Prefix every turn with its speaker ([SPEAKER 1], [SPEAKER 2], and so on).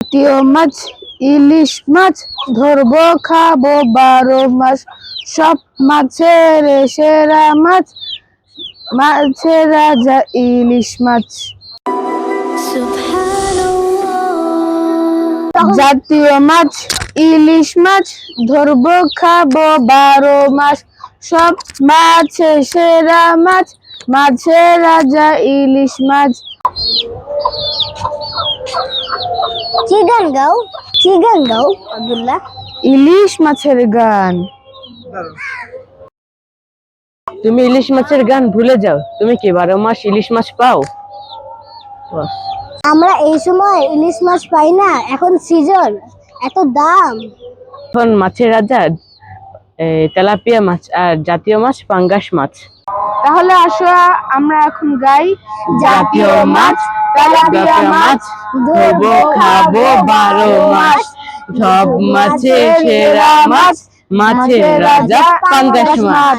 [SPEAKER 1] জাতীয় মাছ ইলিশ মাছ ধরবো খাব বারো মাস। সব মাছের সেরা মাছ মাছের রাজা ইলিশ মাছ। জাতীয় মাছ ইলিশ মাছ ধরবো খাব বারো মাস। সব মাছের সেরা মাছ মাছের রাজা ইলিশ মাছ।
[SPEAKER 2] কি গান গাও? কি গান গাও আব্দুল্লাহ?
[SPEAKER 1] ইলিশ মাছের গান।
[SPEAKER 3] তুমি ইলিশ মাছের গান ভুলে যাও। তুমি কি বারো মাস ইলিশ মাছ পাও?
[SPEAKER 2] আমরা এই সময় ইলিশ মাছ পাই না এখন সিজন এত দাম।
[SPEAKER 3] এখন মাছের রাজা তেলাপিয়া মাছ আর জাতীয় মাছ পাঙ্গাস মাছ।
[SPEAKER 1] তাহলে আসো আমরা এখন গাই
[SPEAKER 3] জাতীয় মাছ তেলাপিয়া মাছ ধরবো খাব বারো মাস সব মাছে সেরা মাছ মাছের রাজা পাঙ্গাস মাছ।